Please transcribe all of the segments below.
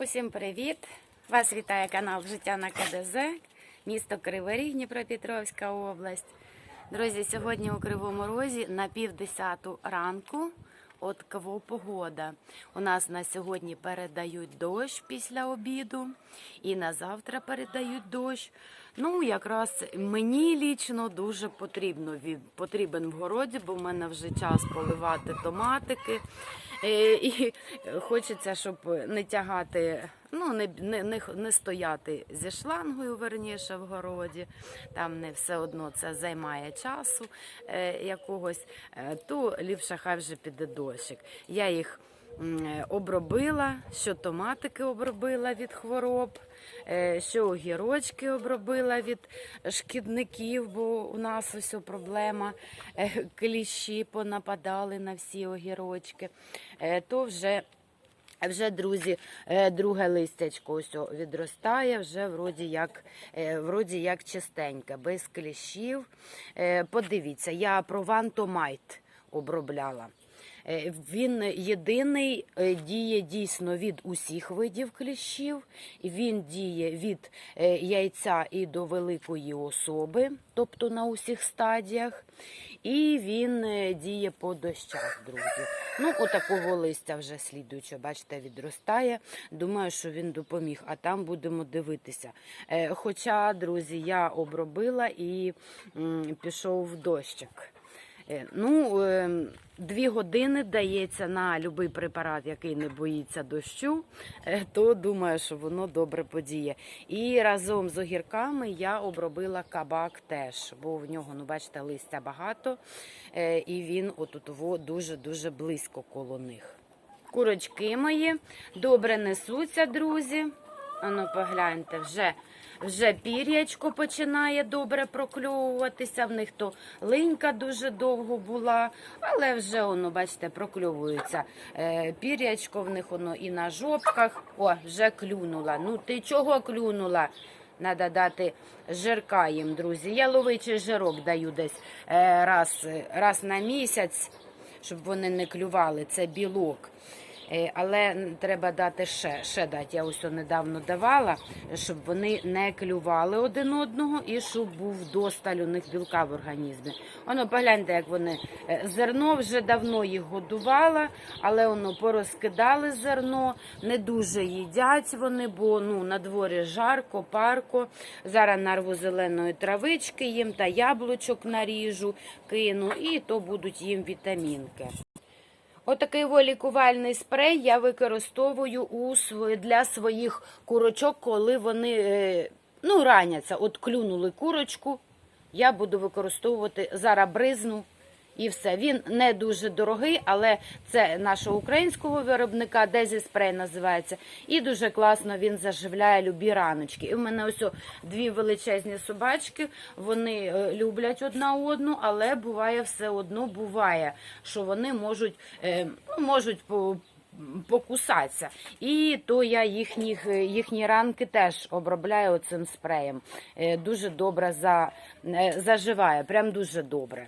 Усім привіт! Вас вітає канал Життя на КДЗ, місто Кривий Ріг, Дніпропетровська область. Друзі, сьогодні у Кривому Розі на півдесяту ранку. От кого погода. У нас на сьогодні передають дощ після обіду, і на завтра передають дощ. Ну, якраз мені лічно дуже потрібно потрібен в городі, бо в мене вже час поливати томатики. Е, І хочеться, щоб не тягати, ну не, не, не, не стояти зі шлангою, верніше в городі. Там не все одно це займає часу е, якогось, е, то ліпше хай вже піде дощик. Я їх е, обробила, що томатики обробила від хвороб, е, що огірочки обробила від шкідників, бо у нас ось проблема. е, Кліщі понападали на всі огірочки. Е, То вже вже, друзі, е, друге листячко ось відростає, вже вроді як, е, вроді як чистеньке, без кліщів. Е, Подивіться, я провантомайт обробляла. Е, Він єдиний е, діє дійсно від усіх видів кліщів. Він діє від е, яйця і до великої особи, тобто на усіх стадіях. І він діє по дощах, друзі. Ну, отакого листя вже слідуюче, бачите, відростає. Думаю, що він допоміг, а там будемо дивитися. Хоча, друзі, я обробила і пішов дощик. Е, Ну, е, дві години дається на будь-який препарат, який не боїться дощу, е, то думаю, що воно добре подіє. І разом з огірками я обробила кабак теж, бо в нього, ну бачите, листя багато, е, і він отут дуже-дуже близько коло них. Курочки мої добре несуться, друзі. Ану, погляньте, вже, вже пір'ячко починає добре прокльовуватися. В них то линька дуже довго була, але вже воно, бачите, прокльовується. Е, пір'ячко в них воно і на жопках. О, вже клюнула. Ну ти чого клюнула? Треба дати жирка їм, друзі. Я ловичий жирок даю десь е, раз, раз на місяць, щоб вони не клювали. Це білок. Е, Але треба дати ще, ще дати. Я ось недавно давала, щоб вони не клювали один одного і щоб був досталь у них білка в організмі. Воно погляньте, як вони е, зерно вже давно їх годувала, але воно порозкидали зерно, не дуже їдять вони, бо ну на дворі жарко, парко. Зараз нарву зеленої травички їм та яблучок наріжу, кину, і то будуть їм вітамінки. Отакий От лікувальний спрей я використовую для своїх курочок, коли вони е, ну, раняться. От клюнули курочку, я буду використовувати зараз бризну і все. Він не дуже дорогий, але це нашого українського виробника, Дезі спрей називається. І дуже класно він заживляє любі раночки. І в мене ось дві величезні собачки. Вони е, люблять одна одну, але буває все одно буває, що вони можуть, е, ну, можуть по. Покусатися. І то я їхніх, їхні ранки теж обробляю цим спреєм. Е, Дуже добре за, е, заживає, прям дуже добре.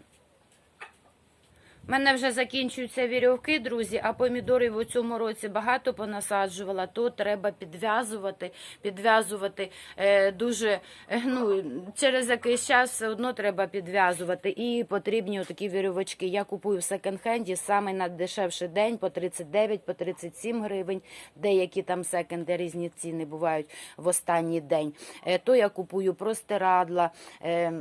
У мене вже закінчуються вірьовки, друзі, а помідорів у цьому році багато понасаджувала, то треба підв'язувати. Підв'язувати е, дуже е, ну, через якийсь час все одно треба підв'язувати. І потрібні такі вірьовочки. Я купую в секонд-хенді саме на дешевший день по 39, по 37 гривень. Деякі там секонди різні ціни бувають в останній день. Е, то я купую простирадла. Е,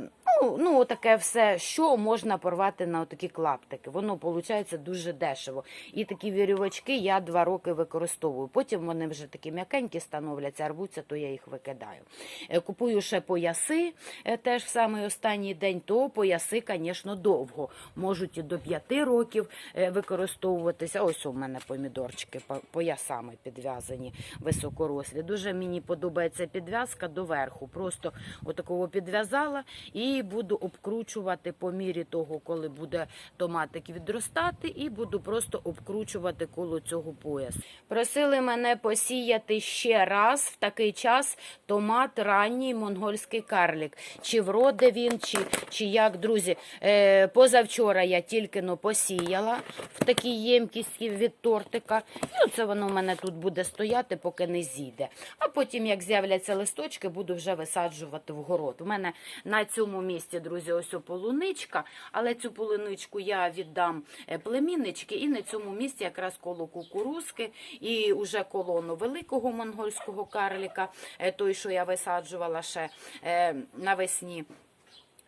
Ну, ну таке все, що можна порвати на такі клаптики. Воно виходить дуже дешево. І такі вірьовочки я два роки використовую. Потім вони вже такі м'якенькі становляться, рвуться, то я їх викидаю. Е, Купую ще пояси е, теж в самий останній день, то пояси, звісно, довго. Можуть і до п'яти років е, використовуватися. Ось у мене помідорчики поясами підв'язані високорослі. Дуже мені подобається підв'язка доверху. Просто отакого підв'язала і буду обкручувати по мірі того, коли буде томатик відростати, і буду просто обкручувати коло цього поясу. Просили мене посіяти ще раз в такий час томат ранній монгольський карлік. Чи вроде він, чи, чи як, друзі. Е, позавчора я тільки но посіяла в такій ємкісті від тортика. І оце воно в мене тут буде стояти, поки не зійде. А потім, як з'являться листочки, буду вже висаджувати в город. У мене на цьому місці, друзі, ось полуничка, але цю полуничку я віддам е, племіннички, і на цьому місці якраз коло кукурузки і вже колону великого монгольського карліка, е, той, що я висаджувала ще е, навесні.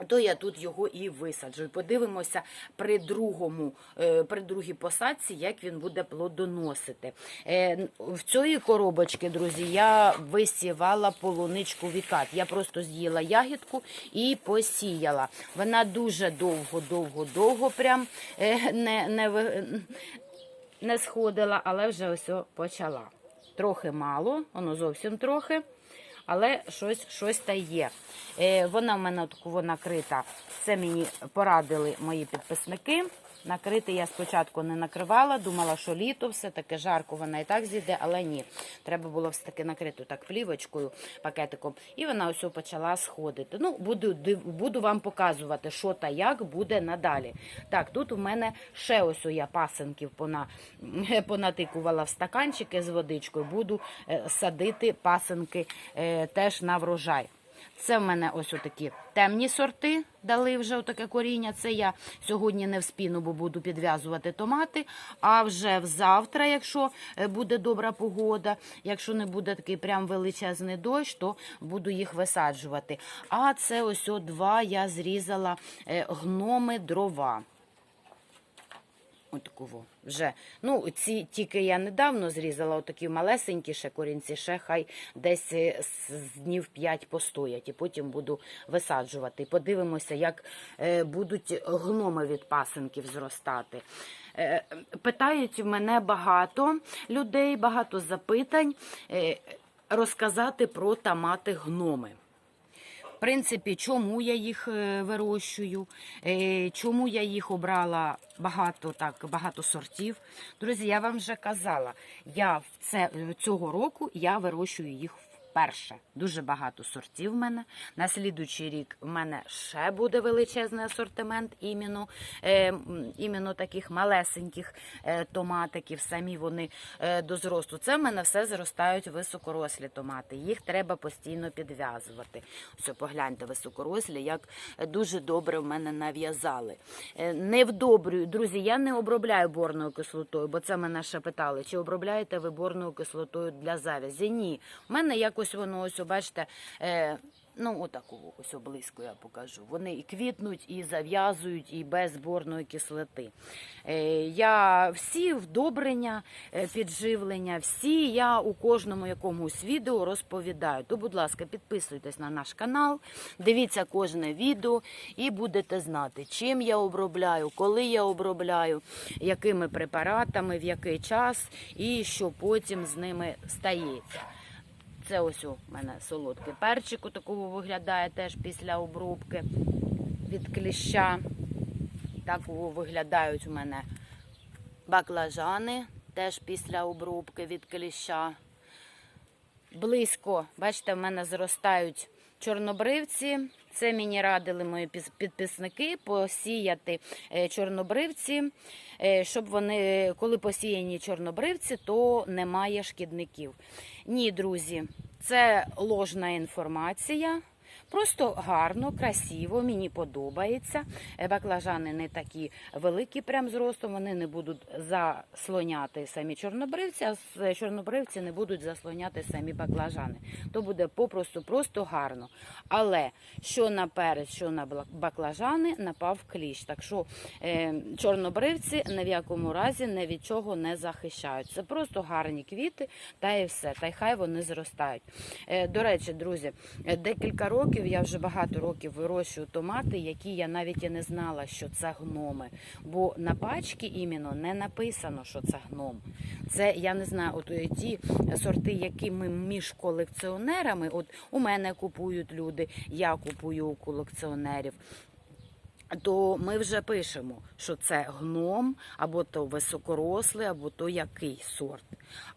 То я тут його і висаджу. Подивимося при другому, е, при другій посадці, як він буде плодоносити. Е, В цієї коробочки, друзі, я висівала полуничку вікат. Я просто з'їла ягідку і посіяла. Вона дуже довго, довго, довго прям е, не, не, не сходила, але вже ось почала. Трохи мало, воно зовсім трохи але щось, щось та є. Е, вона в мене таку накрита. Це мені порадили мої підписники. Накрити я спочатку не накривала, думала, що літо, все таке жарко, вона і так зійде, але ні. Треба було все таки накрити так плівочкою, пакетиком, і вона ось почала сходити. Ну, буду, буду вам показувати, що та як буде надалі. Так, тут у мене ще ось я пасенків пона, понатикувала в стаканчики з водичкою. Буду е, садити пасенки е, теж на врожай. Це в мене ось отакі темні сорти дали вже отаке коріння. Це я сьогодні не в спіну, бо буду підв'язувати томати. А вже взавтра, якщо е, буде добра погода, якщо не буде такий прям величезний дощ, то буду їх висаджувати. А це ось два я зрізала е, гноми дрова. Отакого вже. Ну, ці тільки я недавно зрізала, отакі малесенькі ще корінці, ще хай десь е, з днів 5 постоять, і потім буду висаджувати. Подивимося, як е, будуть гноми від пасенків зростати. Е, питають в мене багато людей, багато запитань розказати про томати гноми. В принципі, чому я їх е, вирощую, е, чому я їх обрала багато так, багато сортів. Друзі, я вам вже казала, я в це, цього року я вирощую їх вперше. Дуже багато сортів в мене. На слідуючий рік в мене ще буде величезний асортимент іменно, е, іменно таких малесеньких е, томатиків. Самі вони е, до зросту. Це в мене все зростають високорослі томати. Їх треба постійно підв'язувати. Ось погляньте, високорослі, як дуже добре в мене нав'язали. Е, Не вдобрюю, друзі, я не обробляю борною кислотою, бо це мене ще питали, чи обробляєте ви борною кислотою для завязі? Ні. У мене якось воно ось, бачите, е, ну отаку ось близько я покажу. Вони і квітнуть, і зав'язують, і без борної кислоти. Е, я всі вдобрення, е, підживлення, всі я у кожному якомусь відео розповідаю. То, будь ласка, підписуйтесь на наш канал, дивіться кожне відео і будете знати, чим я обробляю, коли я обробляю, якими препаратами, в який час і що потім з ними стається. Це ось у мене солодкий перчик, такого виглядає теж після обробки від кліща. Так виглядають у мене баклажани, теж після обробки від кліща. Близько, бачите, в мене зростають чорнобривці. Це мені радили мої підписники посіяти е, чорнобривці, е, щоб вони, коли посіяні чорнобривці, то немає шкідників. Ні, друзі, це ложна інформація. Просто гарно, красиво, мені подобається. Е, Баклажани не такі великі, прям зростом, вони не будуть заслоняти самі чорнобривці, а чорнобривці не будуть заслоняти самі баклажани. То буде попросту просто гарно. Але що на перець, що на баклажани напав кліщ. Так що е, чорнобривці ні в якому разі ні від чого не захищають. Це просто гарні квіти, та і все. Та й хай вони зростають. Е, до речі, друзі, е, декілька років років, я вже багато років вирощую томати, які я навіть і не знала, що це гноми. Бо на пачці іменно не написано, що це гном. Це я не знаю, от е, ті сорти, які ми між колекціонерами, от у мене купують люди, я купую у колекціонерів. То ми вже пишемо, що це гном, або то високорослий, або то який сорт.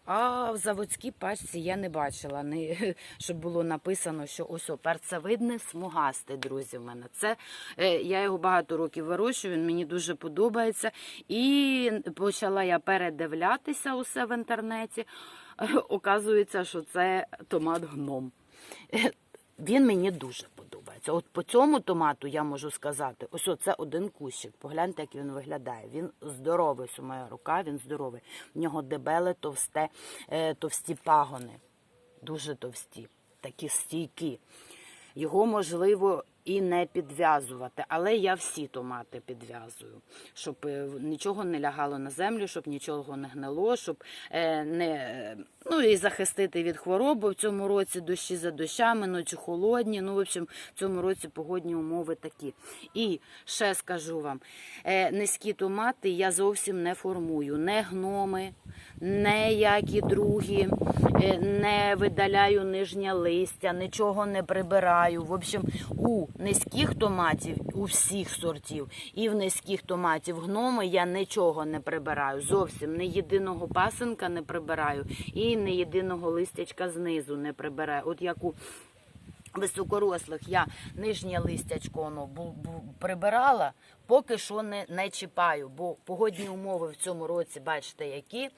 А в заводській пачці я не бачила, не, щоб було написано, що ось перцевидне смугасте, друзі. В мене це е, я його багато років вирощую. Він мені дуже подобається. І почала я передивлятися усе в інтернеті. Оказується, що це томат гном. Він мені дуже подобається. От по цьому томату я можу сказати, ось це один кущик. Погляньте, як він виглядає. Він здоровий, ось моя рука, він здоровий. В нього дебеле, товсте, е, товсті пагони. Дуже товсті, такі стійкі. Його можливо і не підв'язувати, але я всі томати підв'язую, щоб е, нічого не лягало на землю, щоб нічого не гнило, щоб е, не е, ну і захистити від хвороби. В цьому році дощі за дощами, ночі холодні. Ну, в общем, в цьому році погодні умови такі. І ще скажу вам, низькі томати я зовсім не формую, не гноми, не які другі, не видаляю нижнє листя, нічого не прибираю. В общем, у низьких томатів, у всіх сортів, і в низьких томатів гноми я нічого не прибираю. Зовсім не єдиного пасенка не прибираю, і не єдиного листячка знизу не прибираю. От як у високорослих я нижнє листячко воно прибирала, поки що не, не чіпаю, бо погодні умови в цьому році, бачите, які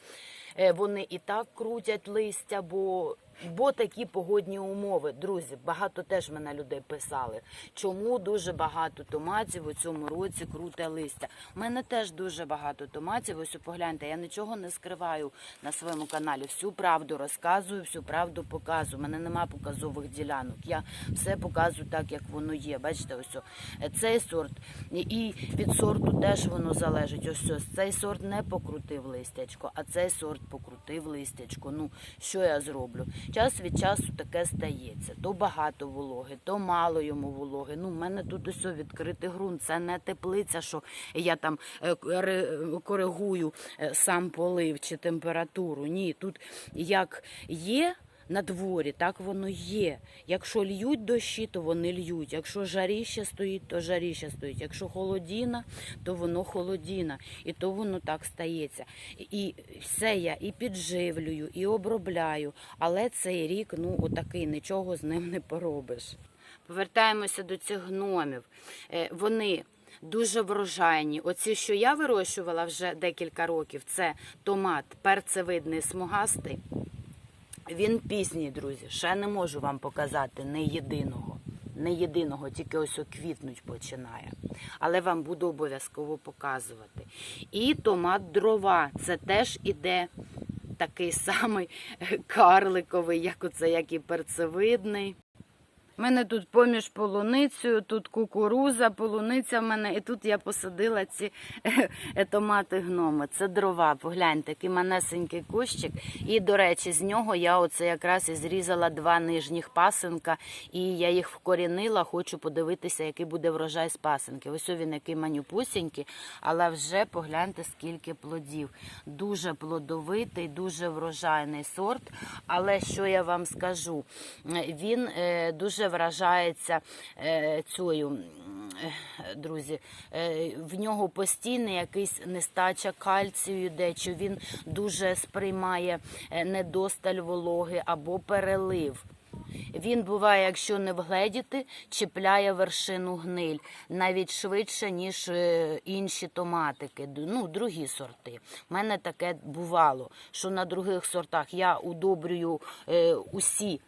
Е, вони і так крутять листя, бо, бо такі погодні умови. Друзі, багато теж мене людей писали. Чому дуже багато томатів у цьому році круте листя? У мене теж дуже багато томатів. Ось погляньте, я нічого не скриваю на своєму каналі. Всю правду розказую, всю правду показую. У мене нема показових ділянок. Я все показую так, як воно є. Бачите, ось цей сорт і від сорту теж воно залежить. Ось ось цей сорт не покрутив листячко, а цей сорт покрутив листячко. Ну що я зроблю? Час від часу таке стається. То багато вологи, то мало йому вологи. Ну, в мене тут усе відкритий ґрунт. Це не теплиця, що я там е, коригую е, сам полив чи температуру. Ні, тут як є. На дворі так воно є. Якщо льють дощі, то вони льють. Якщо жаріще стоїть, то жаріще стоїть. Якщо холодіна, то воно холодіна. І то воно так стається. І все я і підживлюю, і обробляю. Але цей рік, ну, отакий, нічого з ним не поробиш. Повертаємося до цих гномів. Е, Вони дуже врожайні. Оці, що я вирощувала вже декілька років, це томат перцевидний смугастий. Він пізній, друзі. Ще не можу вам показати не єдиного. Не єдиного, тільки ось оквітнуть починає. Але вам буду обов'язково показувати. І томат дрова. Це теж іде такий самий карликовий, як оце, як і перцевидний. У мене тут поміж полуницею, тут кукуруза, полуниця в мене, і тут я посадила ці е, томати гноми. Це дрова. Погляньте, такий манесенький кущик. І, до речі, з нього я оце якраз і зрізала два нижніх пасенка, і я їх вкорінила. Хочу подивитися, який буде врожай з пасенки. Ось він який манюпусінький, але вже погляньте, скільки плодів. Дуже плодовитий, дуже врожайний сорт. Але що я вам скажу? Е, Він е, дуже вражається е, цією, е, друзі, е, в нього постійно якийсь нестача кальцію йде, чи він дуже сприймає недосталь вологи або перелив. Він буває, якщо не вгледіти, чіпляє вершину гниль навіть швидше, ніж інші томатики, ну, другі сорти. У мене таке бувало, що на других сортах я удобрюю усі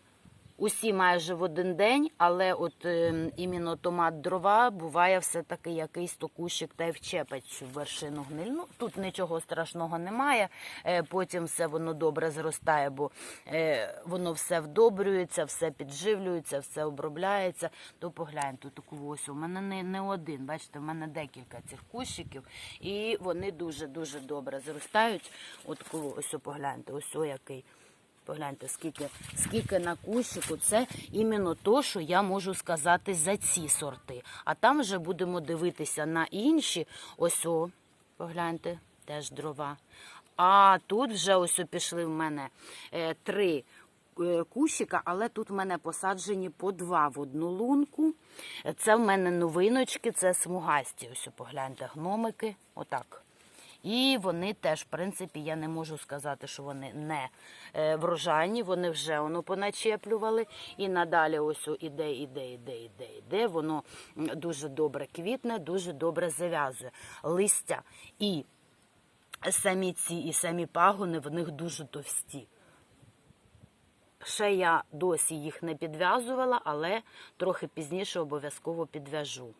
усі майже в один день, але от е, іменно томат дрова буває все-таки якийсь то кущик та й вчепить цю вершину гниль. Ну, тут нічого страшного немає. Е, потім все воно добре зростає, бо е, воно все вдобрюється, все підживлюється, все обробляється. То погляньте, таку ось у мене не, не один. Бачите, в мене декілька цих кущиків, і вони дуже дуже добре зростають. От ось погляньте, ось о який. Погляньте, скільки, скільки на кущику. Це іменно то, що я можу сказати за ці сорти. А там вже будемо дивитися на інші. Ось о, погляньте, теж дрова. А тут вже ось пішли в мене е, три е, кущика, але тут в мене посаджені по два в одну лунку. Це в мене новиночки, це смугасті. Ось погляньте, гномики. Отак. І вони теж, в принципі, я не можу сказати, що вони не е, врожайні, вони вже воно поначеплювали. І надалі ось іде, іде, іде, іде, іде. Воно дуже добре квітне, дуже добре зав'язує. Листя і самі ці, і самі пагони в них дуже товсті. Ще я досі їх не підв'язувала, але трохи пізніше обов'язково підв'яжу.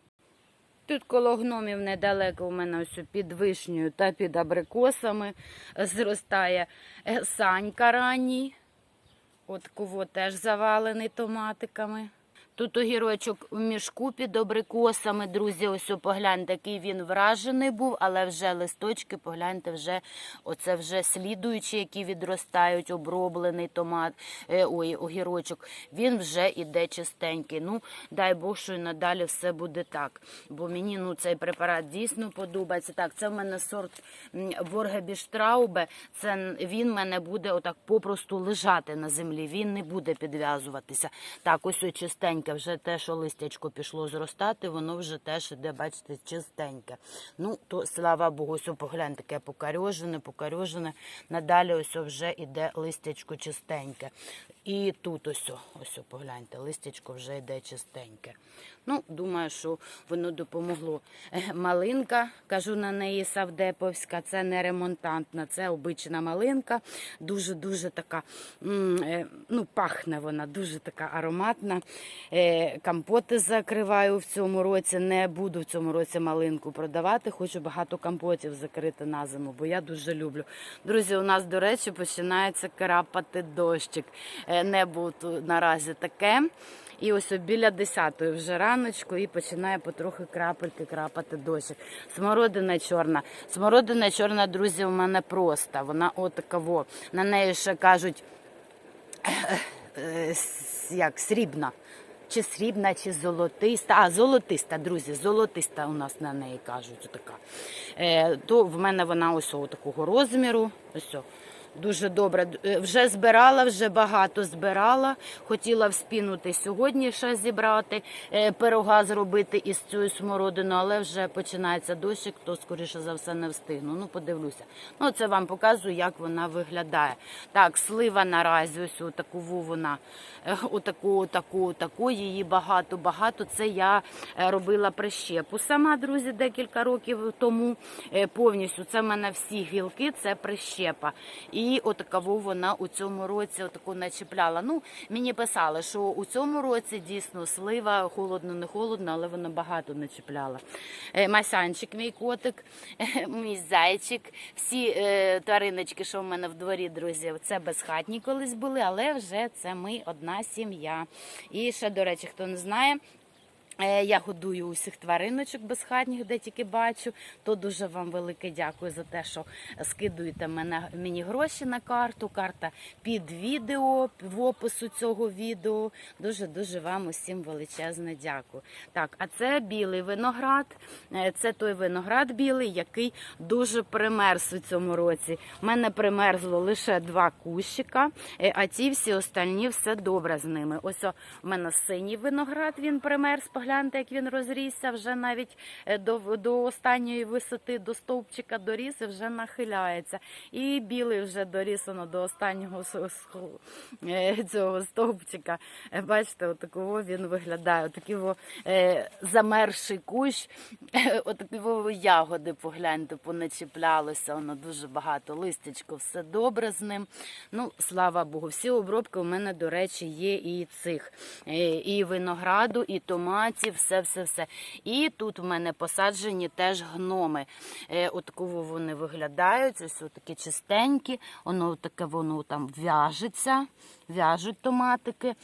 Тут коло гномів недалеко у мене ось під вишнею та під абрикосами зростає е, санька ранній. От кого теж завалений томатиками. Тут огірочок в мішку під абрикосами, друзі, ось погляньте, який він вражений був, але вже листочки, погляньте, вже оце вже слідуючі, які відростають, оброблений томат, е, ой, огірочок, він вже іде чистенький. Ну, дай Бог, що і надалі все буде так. Бо мені ну, цей препарат дійсно подобається. Так, це в мене сорт Боргебіштраубе. Це він в мене буде отак попросту лежати на землі. Він не буде підв'язуватися. Так, ось ось чистеньке, вже те, що листячко пішло зростати, воно вже теж іде, бачите, чистеньке. Ну, то слава Богу, ось о, погляньте, таке покарьожене, покарьожене. Надалі ось вже іде листячко чистеньке. І тут ось, ось погляньте, листячко вже йде чистеньке. Ну, думаю, що воно допомогло. Малинка, кажу на неї Савдеповська, це не ремонтантна, це обична малинка. Дуже-дуже така, е, ну, пахне вона, дуже така ароматна. Е, Компоти закриваю в цьому році. Не буду в цьому році малинку продавати. Хочу багато компотів закрити на зиму, бо я дуже люблю. Друзі, у нас, до речі, починається крапати дощик. Е, Небо наразі таке. І ось біля 10-ї вже раночку і починає потрохи крапельки крапати дощик. Смородина чорна. Смородина чорна, друзі, у мене проста. Вона отакаво. На неї ще кажуть е, як срібна. Чи срібна, чи золотиста. А, золотиста, друзі, золотиста у нас на неї кажуть. Отака. Е, то в мене вона ось такого розміру. Ось. Дуже добре. Е, Вже збирала, вже багато збирала. Хотіла вспінути сьогодні ще зібрати, е, пирога зробити із цією смородиною, але вже починається дощик, то скоріше за все не встигну. Ну, подивлюся. Ну, це вам показую, як вона виглядає. Так, слива наразі, ось отаку вона, е, отаку, отаку, отаку, її багато, багато. Це я робила прищепу сама, друзі, декілька років тому. Повністю це в мене всі гілки, це прищепа. І отакову вона у цьому році отаку начіпляла. Ну, мені писали, що у цьому році дійсно слива, холодно, не холодно, але вона багато начіпляла. Е, Масянчик, мій котик, е, мій зайчик, всі е, твариночки, що в мене в дворі, друзі, це безхатні колись були, але вже це ми одна сім'я. І ще, до речі, хто не знає. Е, Я годую усіх твариночок безхатніх, де тільки бачу. То дуже вам велике дякую за те, що скидуєте мене, мені гроші на карту. Карта під відео, в опису цього відео. Дуже дуже вам усім величезне дякую. Так, а це білий виноград. Е, Це той виноград білий, який дуже примерз у цьому році. У мене примерзло лише два кущика, е, а ті всі остальні все добре з ними. Ось у мене синій виноград, він примерз. Погляньте, як він розрісся, вже навіть е, до, до останньої висоти, до стовпчика доріс і вже нахиляється. І білий вже доріс воно до останнього е, цього стовпчика. Е, Бачите, отакого він виглядає. Отакий замерший кущ, отакі ягоди, погляньте, поначіплялося, воно дуже багато листячко, все добре з ним. Ну, слава Богу, всі обробки у мене, до речі, є і цих, і винограду, і томатів, все, все, все. І тут в мене посаджені теж гноми. От Отаково вони виглядають, ось такі чистенькі, воно таке воно там в'яжеться, в'яжуть томатики.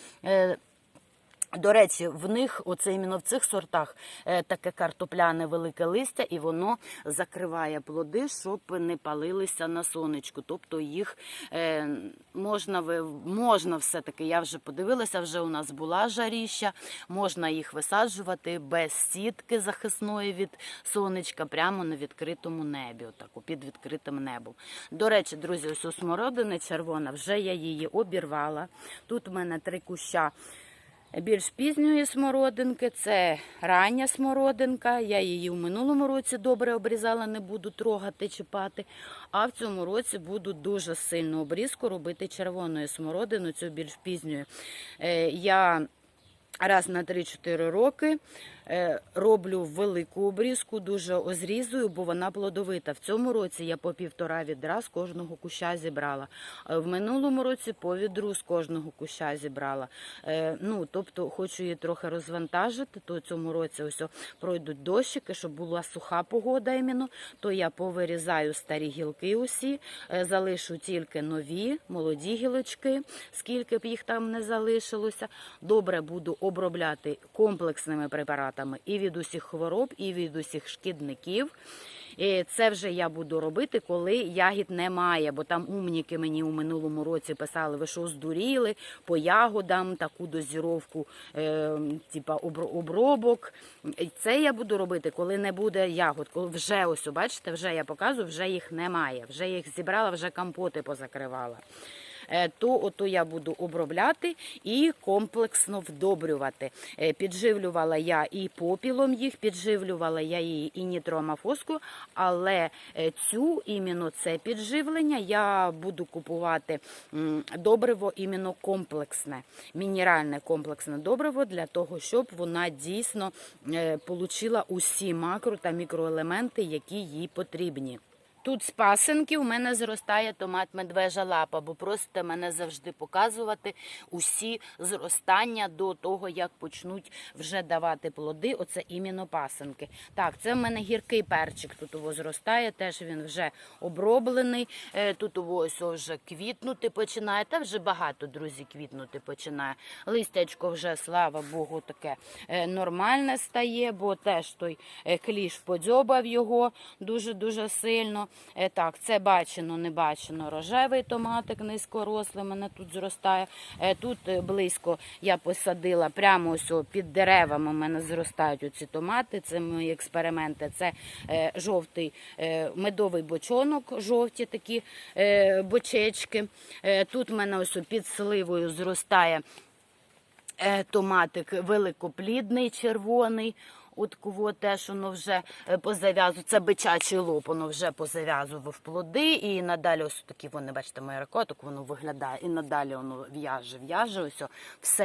До речі, в них, оце іменно в цих сортах, е, таке картопляне велике листя, і воно закриває плоди, щоб не палилися на сонечку. Тобто їх е, можна, можна все-таки, я вже подивилася, вже у нас була жаріща, можна їх висаджувати без сітки захисної від сонечка, прямо на відкритому небі, отаку, під відкритим небом. До речі, друзі, ось у смородини червона, вже я її обірвала. Тут в мене три куща більш пізньої смородинки, це рання смородинка. Я її в минулому році добре обрізала, не буду трогати, чіпати. А в цьому році буду дуже сильну обрізку робити червоною смородину, цю більш пізньою. Е, Я раз на 3-4 роки роблю велику обрізку, дуже озрізую, бо вона плодовита. В цьому році я по півтора відра з кожного куща зібрала. Е, В минулому році по відру з кожного куща зібрала. Е, Ну, тобто хочу її трохи розвантажити, то цьому році ось пройдуть дощики, щоб була суха погода іменно, то я повирізаю старі гілки усі, е, залишу тільки нові, молоді гілочки, скільки б їх там не залишилося. Добре буду обробляти комплексними препаратами і від усіх хвороб, і від усіх шкідників. І це вже я буду робити, коли ягід немає, бо там умніки мені у минулому році писали, ви що здуріли по ягодам, таку дозіровку, е, типа обробок. І Це я буду робити, коли не буде ягод. Коли вже ось, бачите, вже я показую, вже їх немає. Вже їх зібрала, вже компоти позакривала. Е, то ото я буду обробляти і комплексно вдобрювати. Е, Підживлювала я і попілом їх, підживлювала я її і нітроамофоскою, але е, цю іменно це підживлення я буду купувати добриво іменно комплексне, мінеральне комплексне добриво для того, щоб вона дійсно получила усі макро та мікроелементи, які їй потрібні. Тут з пасинки у мене зростає томат медвежа лапа, бо просите мене завжди показувати усі зростання до того, як почнуть вже давати плоди. Оце іменно пасинки. Так, це в мене гіркий перчик. Тут його зростає, теж він вже оброблений. Е, Тут ось вже квітнути починає. Та вже багато, друзі, квітнути починає. Листячко вже, слава Богу, таке е, нормальне стає, бо теж той е, кліш подзьобав його дуже-дуже сильно. Е, Так, це бачено, не бачено. Рожевий томатик низькорослий мене тут зростає. Е, Тут е, близько я посадила прямо ось під деревами. У мене зростають оці томати. Це мої експерименти. Це жовтий медовий бочонок, жовті такі бочечки. Тут в мене ось під сливою зростає томатик великоплідний, червоний. От кого теж воно вже е, позав'язував. Це бичачий лоб, воно вже позав'язував плоди. І надалі ось такі вони, бачите, моє ракоток, воно виглядає. І надалі воно в'яже, в'яже. Ось все